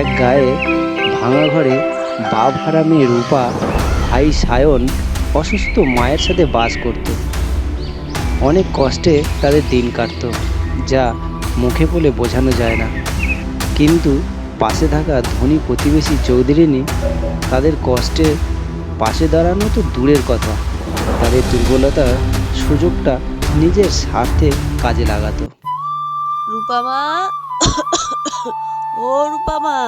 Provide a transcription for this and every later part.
এক গায়ে ভাঙা ঘরে বাপ হারা মেয়ে রূপা, ভাই সায়ন অসুস্থ মায়ের সাথে বাস করত। অনেক কষ্টে তাদের দিন কাটতো, যা মুখে বলে বোঝানো যায় না। কিন্তু পাশে থাকা ধনী প্রতিবেশী চৌধুরিনী তাদের কষ্টে পাশে দাঁড়ানো তো দূরের কথা। তাদের দুর্বলতার সুযোগটা নিজের স্বার্থে কাজে লাগাতো। রূপামা। ও রূপামা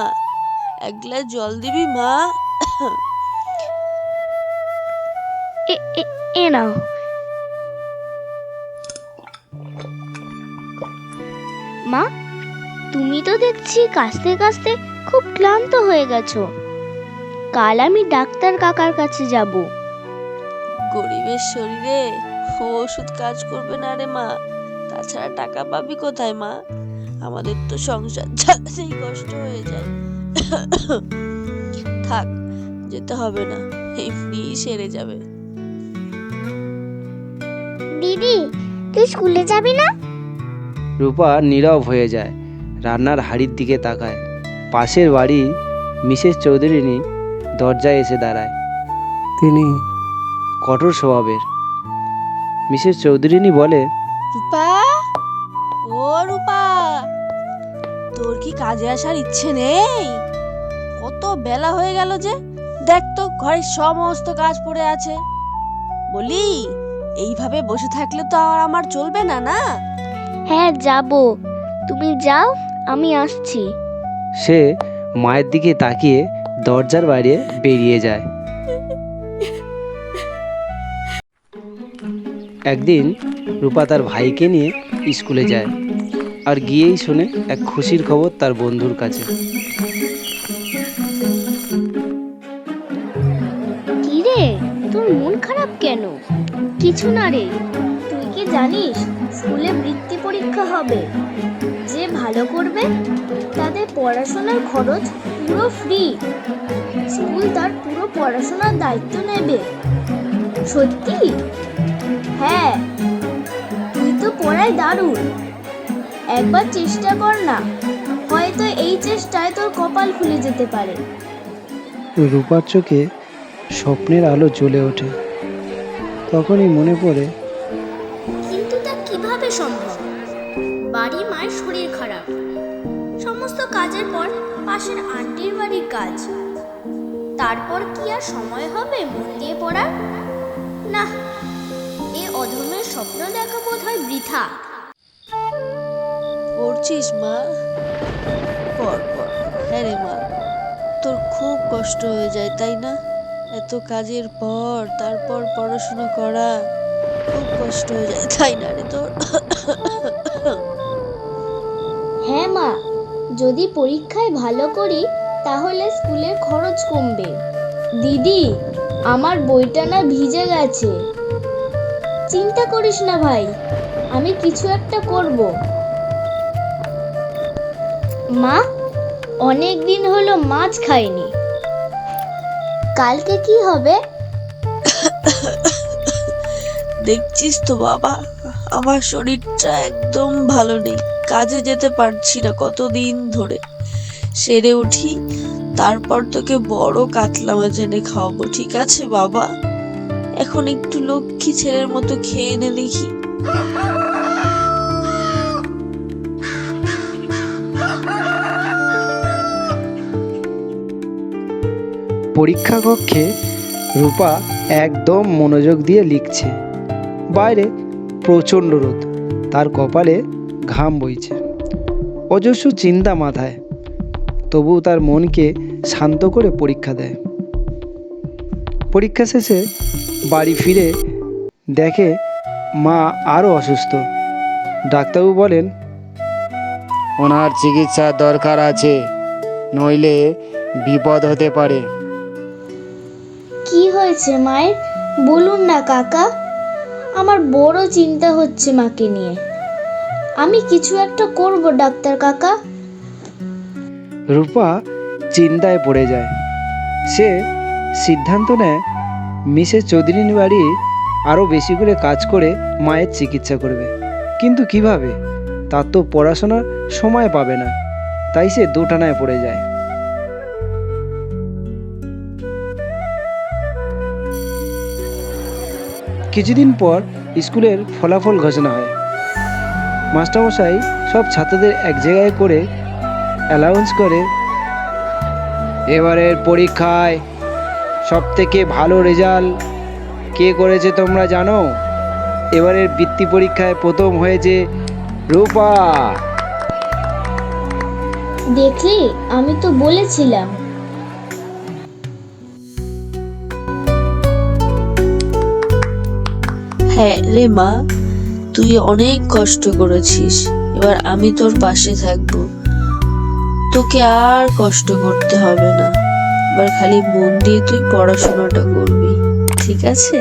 এক গ্লাস জল দিবি মা। এ নাও। মা তুমি তো দেখছি কাস্তে কাস্তে খুব ক্লান্ত হয়ে গেছো। কাল আমি ডাক্তার কাকার কাছে যাব। গরিবের শরীরে ওষুধ কাজ করবে না রে মা। তাছাড়া টাকা পাবি কোথায় মা? আমাদের তো সংসার চালাতেই কষ্ট হয়ে যায়। থাক যেতে হবে না এমনি সেরে যাবে। দিদি তুই স্কুলে যাবি না? রূপা নীরব হয়ে যায় রান্নার হাড়ির দিকে তাকায়। পাশের বাড়ি মিসেস চৌধুরিনী দরজায় এসে দাঁড়ায়। তিনি কঠোর স্বভাবের। মিসেস চৌধুরিনী বলে তোর কি কাজে আসার ইচ্ছে নেই? কত বেলা হয়ে গেল যে। দেখ তো ঘরের সমস্ত কাজ পড়ে আছে। বলি এইভাবে বসে থাকলে তো আর আমার চলবে না না? হ্যাঁ যাব। তুমি যাও আমি আসছি। সে মায়ের দিকে তাকিয়ে দরজার বাইরে বেরিয়ে যায়। একদিন রূপা তার ভাইকে নিয়ে স্কুলে যায়। আর গিয়েই শোনে এক খুশির খবর তার বন্ধুর কাছে। কি রে তোর মন খারাপ কেন? কিছু না রে। তুই কি জানিস, স্কুলে বৃত্তি পরীক্ষা হবে। যে ভালো করবে, তাদের পড়াশোনার খরচ পুরো ফ্রি স্কুল তার পুরো পড়াশোনার দায়িত্ব নেবে। সত্যি? হ্যাঁ। তুই তো পড়ায় দারুণ। একবার চেষ্টা কর না। হয়তো এই চেষ্টায় তোর কপাল খুলে যেতে পারে। রূপার চোখে স্বপ্নের আলো জ্বলে ওঠে। তখনই মনে পড়ে কিন্তু তা কীভাবে সম্ভব? বাড়ি মায়ের শরীর খারাপ। সমস্ত কাজের পর পাশের আন্টির বাড়ির কাজ। তারপর কি আর সময় হবে মন দিয়ে পড়ার? না এ অধমের স্বপ্ন দেখা বোধ হয় বৃথা। পড়ছিস মা? পড় হ্যাঁ রে মা তোর খুব কষ্ট হয়ে যায় তাই না? এত কাজের পর তারপর পড়াশোনা করা খুব কষ্ট হয়ে যায় তাই না রে তোর? হ্যাঁ মা যদি পরীক্ষায় ভালো করি তাহলে স্কুলের খরচ কমবে। দিদি আমার বইটা না ভিজে গেছে। চিন্তা করিস না ভাই আমি কিছু একটা করব। মা, অনেক দিন হলো মাছ খাইনি। কালকে কি হবে? দেখছিস তো বাবা, আমার শরীরটা একদম ভালো নেই, কাজে যেতে পারছি না কতদিন ধরে। সেরে উঠি, তারপর তোকে বড় কাতলা মাছ এনে খাওয়াবো, ঠিক আছে বাবা? এখন একটু লক্ষ্মী ছেলের মতো খেয়ে এনে দেখি। পরীক্ষা কক্ষে রূপা একদম মনোযোগ দিয়ে লিখছে। বাইরে প্রচণ্ড রোদ, তার কপালে ঘাম বইছে। অজস্র চিন্তা মাথায় তবু তার মনকে শান্ত করে পরীক্ষা দেয়। পরীক্ষা শেষে বাড়ি ফিরে দেখে মা আরও অসুস্থ। ডাক্তারবাবু বলেন, ওনার চিকিৎসার দরকার আছে, নইলে বিপদ হতে পারে। হয়েছে, মায়ের? বলুন না, কাকা। আমার বড় চিন্তা হচ্ছে মাকে নিয়ে। আমি কিছু একটা করব, ডাক্তার কাকা। রূপা চিন্তায় পড়ে যায়। সে সিদ্ধান্ত নেয়, মিসেস চৌধুরীর বাড়ি আরও বেশি করে কাজ করে মায়ের চিকিৎসা করবে। কিন্তু কীভাবে? তার তো পড়াশোনার সময় পাবে না। তাই সে দোটানায় পড়ে যায়। কিছুদিন পর স্কুলের ফলাফল ঘোষণা হয়। মাস্টারমশাই সব ছাত্রদের এক জায়গায় করে অ্যালাউন্স করে। এবারের পরীক্ষায় সব থেকে ভালো রেজাল্ট কে করেছে তোমরা জানো? এবারের বৃত্তি পরীক্ষায় প্রথম হয়েছে রূপা। দেখলি, আমি তো বলেছিলাম। হ্যাঁ রে মা, তুই অনেক কষ্ট করেছিস। এবার আমি তোর পাশে থাকব। তোকে আর কষ্ট করতে হবে না। এবার খালি মন দিয়ে তুই পড়াশোনাটা করবি, ঠিক আছে?